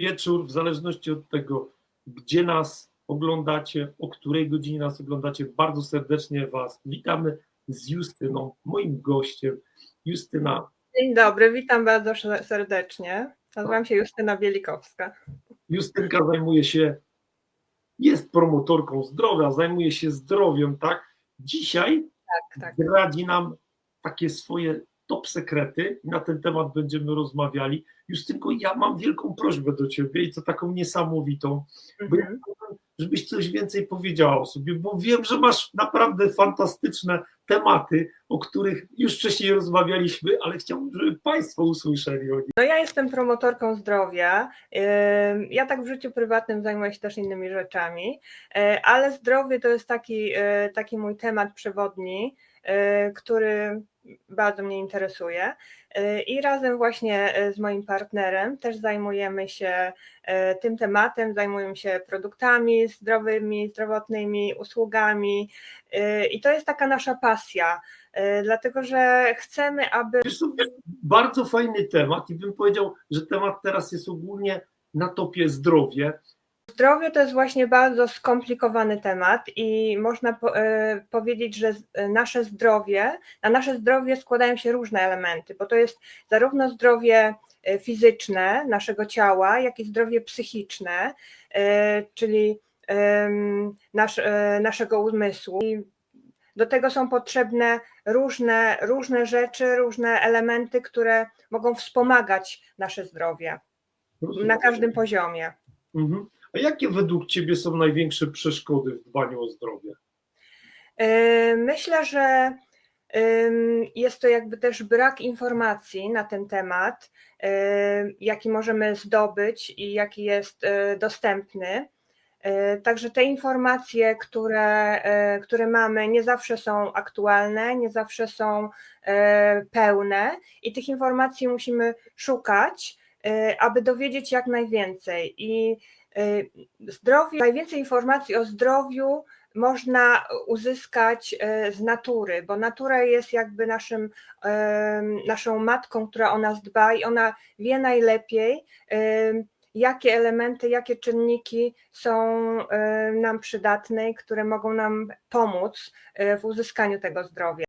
wieczór, w zależności od tego, gdzie nas oglądacie, o której godzinie nas oglądacie. Bardzo serdecznie Was witamy z Justyną, moim gościem. Justyna, Dzień dobry, witam bardzo serdecznie. Nazywam się Justyna Bielikowska. Justynka zajmuje się, jest promotorką zdrowia, zajmuje się zdrowiem, tak? Dzisiaj Tak, tak. zdradzi nam takie swoje top sekrety i na ten temat będziemy rozmawiali. Justynko, ja mam wielką prośbę do Ciebie i to taką niesamowitą, bo ja Mhm. żebyś coś więcej powiedziała o sobie, bo wiem, że masz naprawdę fantastyczne tematy, o których już wcześniej rozmawialiśmy, ale chciałbym, żeby Państwo usłyszeli o nich. No ja jestem promotorką zdrowia. Ja tak w życiu prywatnym zajmuję się też innymi rzeczami, e, ale zdrowie to jest taki, e, taki mój temat przewodni, e, który bardzo mnie interesuje. E, I razem właśnie e, z moim partnerem też zajmujemy się e, tym tematem, zajmujemy się produktami zdrowymi, zdrowotnymi, usługami. I to jest taka nasza pasja, dlatego że chcemy, aby Wiesz co, bardzo fajny temat i bym powiedział, że temat teraz jest ogólnie na topie zdrowie. Zdrowie to jest właśnie bardzo skomplikowany temat i można po, e, powiedzieć, że e, nasze zdrowie, na nasze zdrowie składają się różne elementy, bo to jest zarówno zdrowie e, fizyczne naszego ciała, jak i zdrowie psychiczne, e, czyli em, nasz, e, naszego umysłu. I do tego są potrzebne różne, różne rzeczy, różne elementy, które mogą wspomagać nasze zdrowie na każdym poziomie. Mhm. A jakie według Ciebie są największe przeszkody w dbaniu o zdrowie? Yy, Myślę, że jest to jakby też brak informacji na ten temat, yy, jaki możemy zdobyć i jaki jest yy, dostępny. Także te informacje, które, które mamy, nie zawsze są aktualne, nie zawsze są pełne i tych informacji musimy szukać, aby dowiedzieć jak najwięcej. I yy, zdrowie, najwięcej informacji o zdrowiu można uzyskać e, z natury, bo natura jest jakby naszym, naszą matką, która o nas dba i ona wie najlepiej, jakie elementy, jakie czynniki są nam przydatne, i które mogą nam pomóc e, w uzyskaniu tego zdrowia.